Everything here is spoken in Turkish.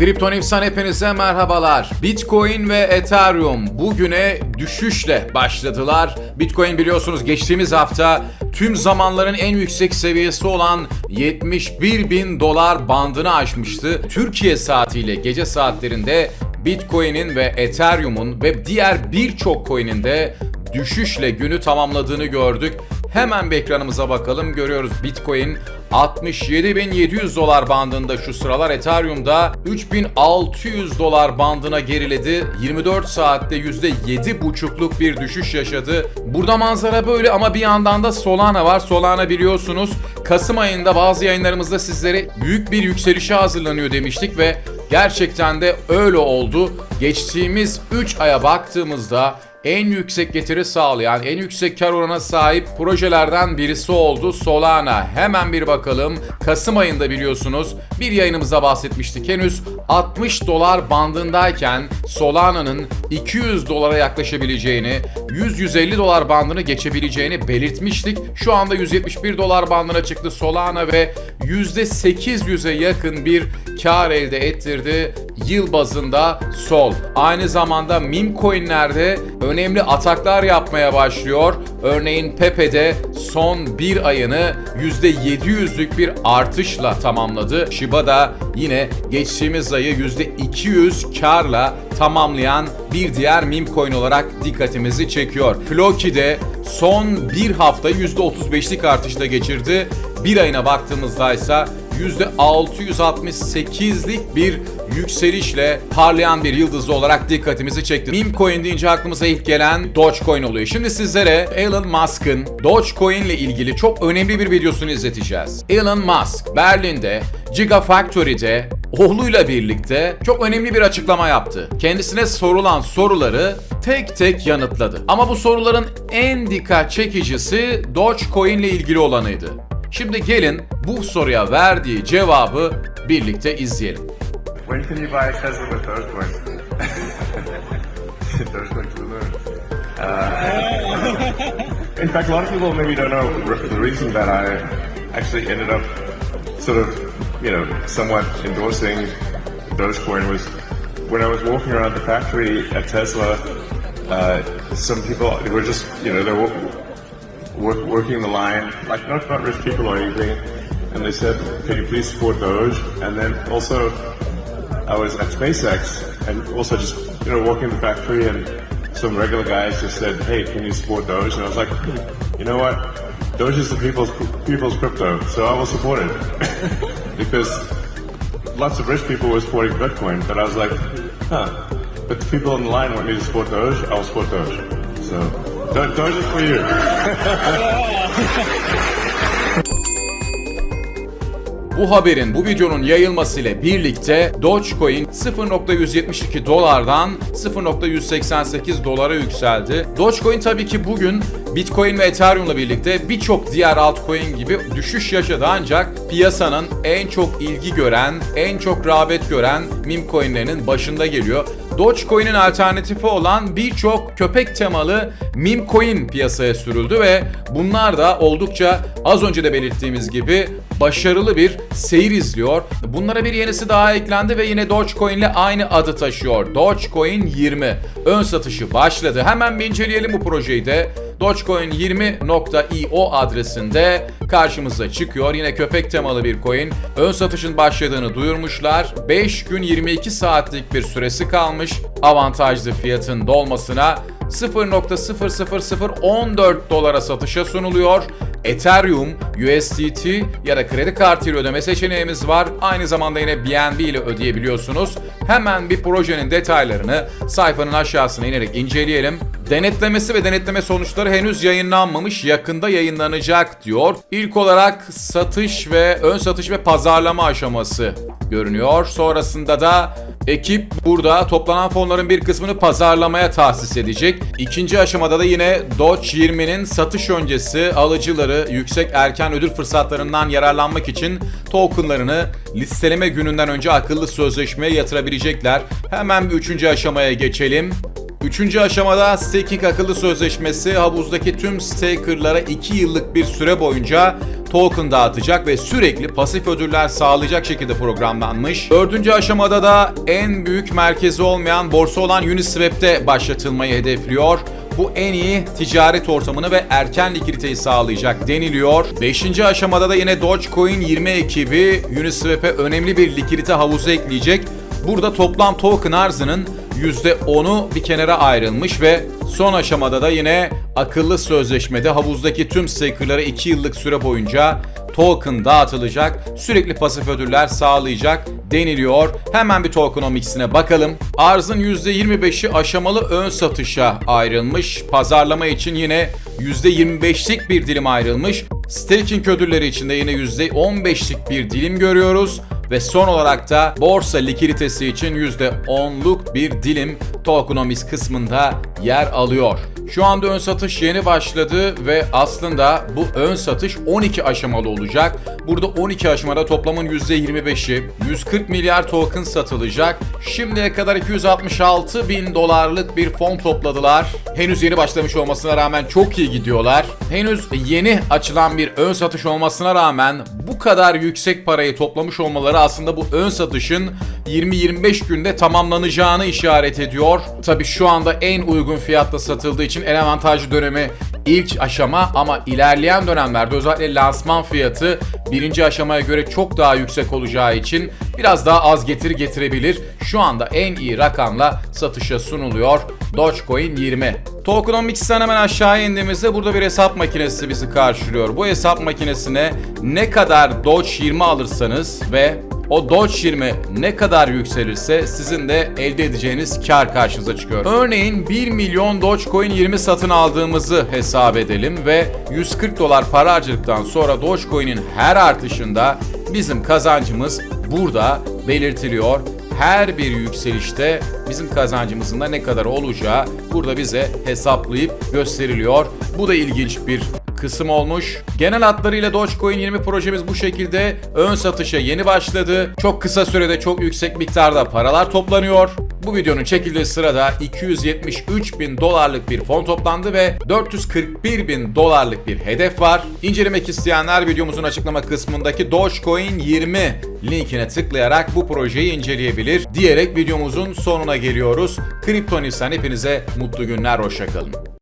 Kripto News'tan hepinize merhabalar. Bitcoin ve Ethereum bugüne düşüşle başladılar. Bitcoin biliyorsunuz geçtiğimiz hafta tüm zamanların en yüksek seviyesi olan 71 bin dolar bandını aşmıştı. Türkiye saatiyle gece saatlerinde Bitcoin'in ve Ethereum'un ve diğer birçok coin'in de düşüşle günü tamamladığını gördük. Hemen bir ekranımıza bakalım. Görüyoruz Bitcoin 67.700 dolar bandında şu sıralar. Ethereum'da 3600 dolar bandına geriledi. 24 saatte %7,5'luk bir düşüş yaşadı. Burada manzara böyle ama bir yandan da Solana var. Solana biliyorsunuz Kasım ayında bazı yayınlarımızda sizlere büyük bir yükselişe hazırlanıyor demiştik ve gerçekten de öyle oldu. Geçtiğimiz 3 aya baktığımızda en yüksek getiri sağlayan, en yüksek kar oranına sahip projelerden birisi oldu Solana. Hemen bir bakalım. Kasım ayında biliyorsunuz bir yayınımızda bahsetmiştik. Henüz 60 dolar bandındayken Solana'nın 200 dolara yaklaşabileceğini, 100-150 dolar bandını geçebileceğini belirtmiştik. Şu anda 171 dolar bandına çıktı Solana ve %800'e yakın bir kar elde ettirdi yıl bazında Sol. Aynı zamanda meme coinlerde önemli ataklar yapmaya başlıyor. Örneğin Pepe'de son bir ayını %700'lük bir artışla tamamladı. Shiba da yine geçtiğimiz ayı %200 karla tamamlayan bir diğer meme coin olarak dikkatimizi çekiyor. Floki de son bir hafta %35'lik artışla geçirdi. Bir ayına baktığımızda ise %668'lik bir yükselişle parlayan bir yıldız olarak dikkatimizi çekti. Meme coin deyince aklımıza ilk gelen Dogecoin oluyor. Şimdi sizlere Elon Musk'ın Dogecoin ile ilgili çok önemli bir videosunu izleteceğiz. Elon Musk Berlin'de Gigafactory'de oğluyla birlikte çok önemli bir açıklama yaptı. Kendisine sorulan soruları tek tek yanıtladı. Ama bu soruların en dikkat çekicisi Dogecoin ile ilgili olanıydı. Şimdi gelin bu soruya verdiği cevabı birlikte izleyelim. When can you buy a Tesla with Dogecoin? Dogecoin to the moon. Uh, in fact, a lot of people maybe don't know the reason that I actually ended up sort of, you know, somewhat endorsing Dogecoin was when I was walking around the factory at Tesla. Uh, some people were just, you know, they were work, working the line, like not not rich people or anything, and they said, "Can you please support Doge?" And then also, I was at SpaceX and also just you know walking the factory, and some regular guys just said, "Hey, can you support Doge?" And I was like, "You know what? Doge is the people's people's crypto, so I will support it because lots of rich people were supporting Bitcoin, but I was like, huh." But the people on the line want me to support Doge, I will support Doge. So, Do- Doge is for you. Bu haberin, bu videonun yayılmasıyla birlikte Dogecoin 0.172 dolardan 0.188 dolara yükseldi. Dogecoin tabii ki bugün Bitcoin ve Ethereum'la birlikte birçok diğer altcoin gibi düşüş yaşadı ancak piyasanın en çok ilgi gören, en çok rağbet gören meme coinlerinin başında geliyor. Dogecoin'in alternatifi olan birçok köpek temalı meme coin piyasaya sürüldü ve bunlar da oldukça az önce de belirttiğimiz gibi başarılı bir seyir izliyor. Bunlara bir yenisi daha eklendi ve yine Dogecoin ile aynı adı taşıyor. Dogecoin 20 ön satışı başladı. Hemen bir inceleyelim bu projeyi de. Dogecoin 20.io adresinde karşımıza çıkıyor. Yine köpek temalı bir coin. Ön satışın başladığını duyurmuşlar. 5 gün 22 saatlik bir süresi kalmış. Avantajlı fiyatın dolmasına 0.00014 dolara satışa sunuluyor. Ethereum, USDT ya da kredi kartıyla ödeme seçeneğimiz var. Aynı zamanda yine BNB ile ödeyebiliyorsunuz. Hemen bir projenin detaylarını sayfanın aşağısına inerek inceleyelim. Denetlemesi ve denetleme sonuçları henüz yayınlanmamış, yakında yayınlanacak diyor. İlk olarak satış ve ön satış ve pazarlama aşaması görünüyor. Sonrasında da Ekip burada toplanan fonların bir kısmını pazarlamaya tahsis edecek. İkinci aşamada da yine Doge 20'nin satış öncesi alıcıları yüksek erken ödül fırsatlarından yararlanmak için tokenlarını listeleme gününden önce akıllı sözleşmeye yatırabilecekler. Hemen bir üçüncü aşamaya geçelim. Üçüncü aşamada staking akıllı sözleşmesi havuzdaki tüm stakerlara 2 yıllık bir süre boyunca token dağıtacak ve sürekli pasif ödüller sağlayacak şekilde programlanmış. Dördüncü aşamada da en büyük merkezi olmayan borsa olan Uniswap'te başlatılmayı hedefliyor. Bu en iyi ticaret ortamını ve erken likiditeyi sağlayacak deniliyor. 5. aşamada da yine Dogecoin 20 ekibi Uniswap'e önemli bir likidite havuzu ekleyecek. Burada toplam token arzının %10'u bir kenara ayrılmış ve son aşamada da yine akıllı sözleşmede havuzdaki tüm stakerlara 2 yıllık süre boyunca token dağıtılacak, sürekli pasif ödüller sağlayacak deniliyor. Hemen bir tokenomics'ine bakalım. Arzın %25'i aşamalı ön satışa ayrılmış. Pazarlama için yine %25'lik bir dilim ayrılmış. Staking ödülleri için de yine %15'lik bir dilim görüyoruz. Ve son olarak da borsa likiditesi için %10'luk bir dilim tokenomics kısmında yer alıyor. Şu anda ön satış yeni başladı ve aslında bu ön satış 12 aşamalı olacak. Burada 12 aşamada toplamın %25'i 140 milyar token satılacak. Şimdiye kadar 266 bin dolarlık bir fon topladılar. Henüz yeni başlamış olmasına rağmen çok iyi gidiyorlar. Henüz yeni açılan bir ön satış olmasına rağmen bu kadar yüksek parayı toplamış olmaları aslında bu ön satışın 20-25 günde tamamlanacağını işaret ediyor. Tabi şu anda en uygun fiyatta satıldığı için en avantajlı dönemi ilk aşama ama ilerleyen dönemlerde özellikle lansman fiyatı birinci aşamaya göre çok daha yüksek olacağı için biraz daha az getir getirebilir. Şu anda en iyi rakamla satışa sunuluyor Dogecoin 20. Tokenomics'ten hemen aşağı indiğimizde burada bir hesap makinesi bizi karşılıyor. Bu hesap makinesine ne kadar Doge 20 alırsanız ve o Doge 20 ne kadar yükselirse sizin de elde edeceğiniz kar karşınıza çıkıyor. Örneğin 1 milyon Dogecoin 20 satın aldığımızı hesap edelim ve 140 dolar para harcadıktan sonra Dogecoin'in her artışında bizim kazancımız burada belirtiliyor. Her bir yükselişte bizim kazancımızın da ne kadar olacağı burada bize hesaplayıp gösteriliyor. Bu da ilginç bir kısım olmuş. Genel hatlarıyla Dogecoin 20 projemiz bu şekilde ön satışa yeni başladı. Çok kısa sürede çok yüksek miktarda paralar toplanıyor. Bu videonun çekildiği sırada 273 bin dolarlık bir fon toplandı ve 441 bin dolarlık bir hedef var. İncelemek isteyenler videomuzun açıklama kısmındaki Dogecoin 20 linkine tıklayarak bu projeyi inceleyebilir diyerek videomuzun sonuna geliyoruz. Kripto hepinize mutlu günler, hoşçakalın.